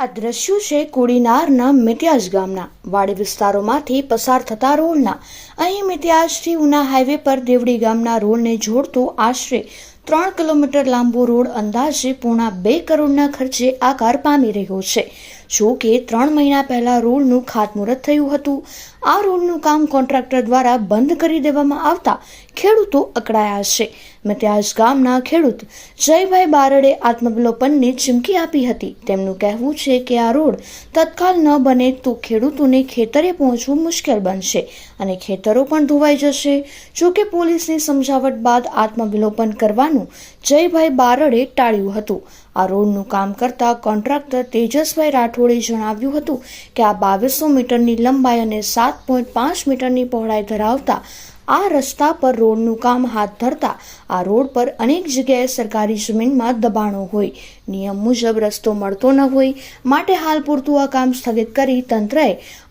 આ દ્રશ્યો છે કોડીનારના મિત્યાજ ગામના. વાડી વિસ્તારોમાંથી પસાર થતા રોડના. અહીં મિત્યાજથી ઉના હાઈવે પર દેવડી ગામના રોડને જોડતો આશરે ત્રણ કિલોમીટર લાંબો રોડ અંદાજે પૂણા બે કરોડના ખર્ચે આકાર પામી રહ્યો છે. જો કે, ત્રણ મહિના પહેલા રોડનું ખાતમુહૂર્ત થયું હતું. આ રોડનું કામ કોન્ટ્રાક્ટર દ્વારા બંધ કરી દેવામાં આવતા ખેડૂતો અકળાયા છે. મત્યાસ ગામના ખેડૂત જયભાઈ બારડે આત્મવિલોપનની ચીમકી આપી હતી. તેમનું કહેવું છે કે આ રોડ તત્કાલ ન બને તો ખેડૂતોને ખેતરે પહોંચવું મુશ્કેલ બનશે અને ખેતરો પણ ધોવાઈ જશે. જો કે પોલીસની સમજાવટ બાદ આત્મવિલોપન કરવાનું જયભાઈ બારડે ટાળ્યું હતું. આ રોડનું કામ કરતા કોન્ટ્રાક્ટર તેજસભાઈ રાઠોડે જણાવ્યું હતું કે આ બાવીસો મીટરની લંબાઈ અને સાત પોઈન્ટ પાંચ મીટરની પહોળાઈ ધરાવતા આ રસ્તા પર રોડનું કામ હાથ ધરતા આ રોડ પર અનેક જગ્યાએ સરકારી જમીનમાં દબાણો હોય. નિયમ મુજબ રસ્તો મળતો ન હોય માટે હાલ પૂરતું આ કામ સ્થગિત કરી તંત્રએ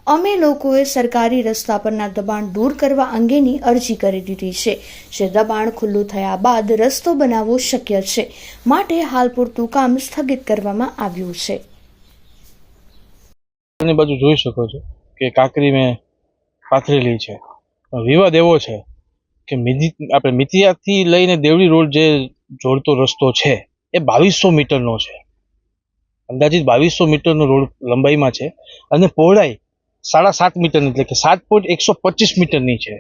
અમે લોકોએ સરકારી રસ્તા પરના દબાણ દૂર કરવા અંગેની અરજી કરી દીધી છે. જે દબાણ ખુલ્લું થયા બાદ રસ્તો બનાવવો શક્ય છે માટે હાલ પૂરતું કામ સ્થગિત કરવામાં આવ્યું છે. બાજુ જોઈ શકો છો કે કાંકરી મેં પાથરેલી છે. વિવાદ એવો છે કે મિધિ આપણે મિતિયાથી લઈને દેવડી રોડ જે જોડતો રસ્તો છે, એ બાવીસો મીટરનો છે. અંદાજિત બાવીસો મીટરનો રોડ લંબાઈમાં છે અને પહોળાઈ સાડા સાત મીટરની, એટલે કે સાત પોઈન્ટ એકસો પચીસ મીટરની છે.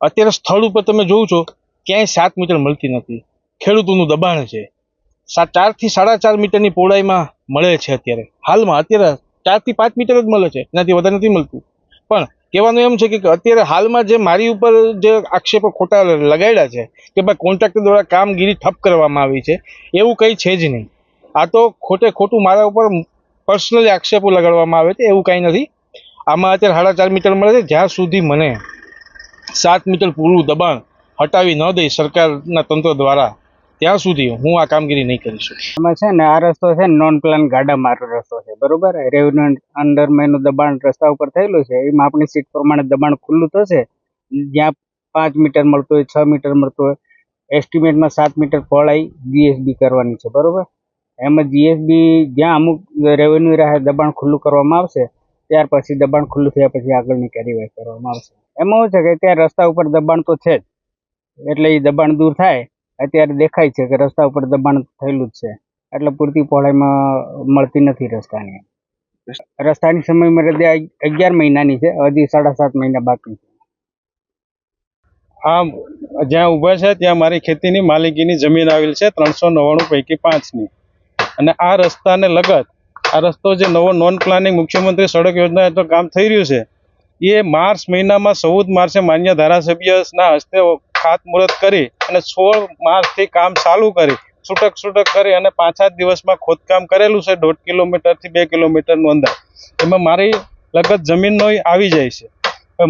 અત્યારે સ્થળ ઉપર તમે જોવો છો, ક્યાંય સાત મીટર મળતી નથી. ખેડૂતોનું દબાણ છે. સાત ચારથી સાડા ચાર મીટરની પહોળાઈમાં મળે છે અત્યારે. હાલમાં અત્યારે ચારથી પાંચ મીટર જ મળે છે. એનાથી વધારે નથી મળતું. પણ કહેવાનું એમ છે કે અત્યારે હાલમાં જે મારી ઉપર જે આક્ષેપો ખોટા લગાડ્યા છે કે ભાઈ કોન્ટ્રાક્ટર દ્વારા કામગીરી ઠપ કરવામાં આવી છે, એવું કંઈ છે જ નહીં. આ તો ખોટે ખોટું મારા ઉપર પર્સનલી આક્ષેપો લગાડવામાં આવે છે, એવું કંઈ નથી. આમાં અત્યારે સાડા ચાર મીટર મળે છે, જ્યાં સુધી મને સાત મીટર પૂરું દબાણ હટાવી ન દઈ સરકારના તંત્ર દ્વારા ત્યાં સુધી હું આ કામગીરી નહીં કરી શકું. એમાં છે ને, આ રસ્તો છે નોન પ્લાન ગાડા માર્ગ રસ્તો છે, બરોબર? રેવન્યુ અંડરમાં એનું દબાણ રસ્તા ઉપર થયેલું છે, એમાં આપણી સીટ પ્રમાણે દબાણ ખુલ્લું થશે જ્યાં પાંચ મીટર મળતું હોય, છ મીટર મળતું હોય એસ્ટિમેટમાં સાત મીટર પહોળાઈ જીએસબી કરવાની છે, બરોબર? એમાં જીએસબી જ્યાં અમુક રેવન્યુ રાહે, દબાણ ખુલ્લું કરવામાં આવશે, ત્યાર પછી દબાણ ખુલ્લું થયા પછી આગળની કાર્યવાહી કરવામાં આવશે. એમાં શું છે કે ત્યાં રસ્તા ઉપર દબાણ તો છે જ, એટલે એ દબાણ દૂર થાય અત્યારે દેખાય છે કે રસ્તા ઉપર દબાણ થયેલું જ છે. એટલે પૂરતી પહોળાઈમાં મળતી નથી રસ્તાની. રસ્તાની સમય મર્યાદા અગ- અગિયાર મહિનાની છે. હજી સાડા સાત મહિના બાકી આ જ્યાં ઊભા છે, ત્યાં મારી ખેતીની માલિકીની જમીન આવેલ છે ત્રણસો નવ્વાણું પૈકી પાંચની. અને આ રસ્તાને લગત, આ રસ્તો જે નવો નોન પ્લાનિંગ મુખ્યમંત્રી સડક યોજના હેઠળ કામ થઈ રહ્યું છે, એ માર્ચ મહિનામાં ચૌદ માર્ચે માન્ય ધારાસભ્યના હસ્તે ખાતમુહૂર્ત કરી અને સોળ માર્ચથી કામ ચાલુ કરી, છૂટક છૂટક કરી અને પાંચ દિવસમાં ખોદકામ કરેલું છે દોઢ કિલોમીટરથી બે કિલોમીટરનું અંદર. એમાં મારી લગત જમીનનો આવી જાય છે.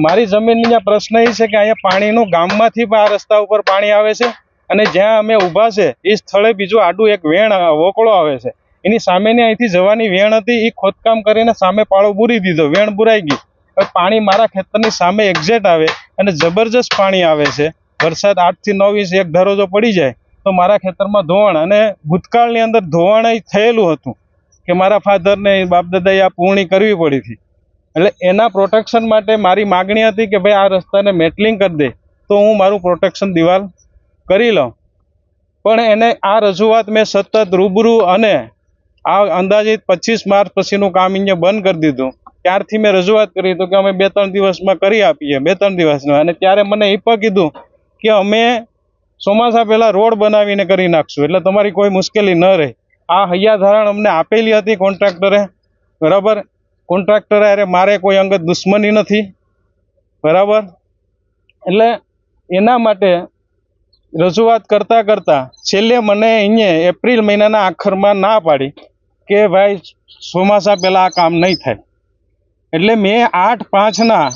મારી જમીનની પ્રશ્ન એ છે કે અહીંયા પાણીનું ગામમાંથી આ રસ્તા ઉપર પાણી આવે છે અને જ્યાં અમે ઊભા છે, એ સ્થળે બીજું આડું એક વેણ વોકળો આવે છે. એની સામેની અહીંથી જવાની વેણ હતી, એ ખોદકામ કરીને સામે પાળો બુરી દીધો, વેણ બુરાઈ ગઈ પાણી મારા ખેતરની સામે એક્ઝેટ આવે અને જબરજસ્ત પાણી આવે છે. વરસાદ આઠથી નવ ઇંચ એક ધરોજો પડી જાય, તો મારા ખેતરમાં ધોવાણ અને ભૂતકાળની અંદર ધોવાણ થયેલું હતું કે મારા ફાધરને બાપદાદાએ આ પૂર્ણી કરવી પડી હતી. એટલે એના પ્રોટેક્શન માટે મારી માગણી હતી કે ભાઈ આ રસ્તાને મેટલિંગ કરી દે, તો હું મારું પ્રોટેક્શન દિવાલ કરી લઉં. પણ એને આ રજૂઆત મેં સતત રૂબરૂ અને આ અંદાજિત પચીસ માર્ચ પછીનું કામ અહીંયા બંધ કરી દીધું. ત્યારથી મેં રજૂઆત કરી તો કે અમે બે ત્રણ દિવસમાં કરી આપીએ, બે ત્રણ દિવસમાં અને ત્યારે મને એ પણ કીધું કે અમે ચોમાસા પહેલાં રોડ બનાવીને કરી નાખશું. એટલે તમારી કોઈ મુશ્કેલી ન રહે. આ હૈયા ધારણ અમને આપેલી હતી કોન્ટ્રાક્ટરે. બરાબર? કોન્ટ્રાક્ટરે અરે મારે કોઈ અંગત દુશ્મની નથી. બરાબર? એટલે એના માટે રજૂઆત કરતાં કરતાં છેલ્લે મને અહીંયા એપ્રિલ મહિનાના આખરમાં ના પાડી કે ભાઈ ચોમાસા પહેલાં આ કામ નહીં થાય. એટલે મેં આઠ પાંચના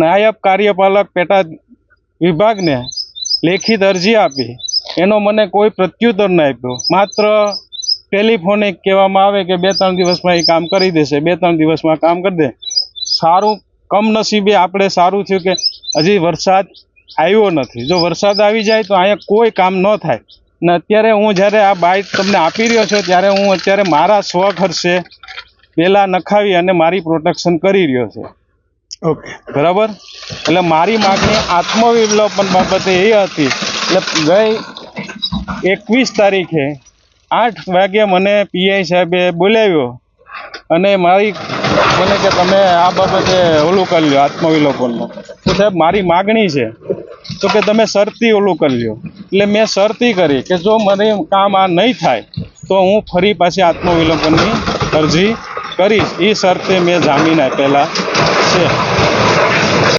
નાયબ કાર્યપાલક પેટા વિભાગને લેખિત અરજી આપી. એનો મને કોઈ પ્રત્યુત્તર ન આપ્યો. માત્ર ટેલિફોનિક કહેવામાં આવે કે બે ત્રણ દિવસમાં એ કામ કરી દેશે બે ત્રણ દિવસમાં કામ કરી દે. સારું, કમનસીબે આપણે સારું થયું કે હજી વરસાદ આવ્યો નથી. જો વરસાદ આવી જાય તો અહીંયા કોઈ કામ ન થાય. ને અત્યારે હું જ્યારે આ બાઇક તમને આપી રહ્યો છું, ત્યારે હું અત્યારે મારા સ્વ ખર્ચે પહેલાં નખાવી અને મારી પ્રોટેક્શન કરી રહ્યો છે. ઓકે બરાબર? એટલે મારી માગણી આત્મવિલોપન બાબતે એ હતી. એટલે ગઈ એકવીસ તારીખે આઠ વાગે મને પીઆઈ સાહેબે બોલાવ્યો અને મારી મને કે તમે આ બાબતે ઓલું કરી લો આત્મવિલોપનનું. તો સાહેબ, મારી માગણી છે તો કે તમે શરતી ઓલું કરી લ્યો. એટલે મેં શરતી કરી કે જો મને કામ આ નહીં થાય તો હું ફરી પાછી આત્મવિલોપનની અરજી કરીશ. એ શરતે મેં જામીન આપેલા છે.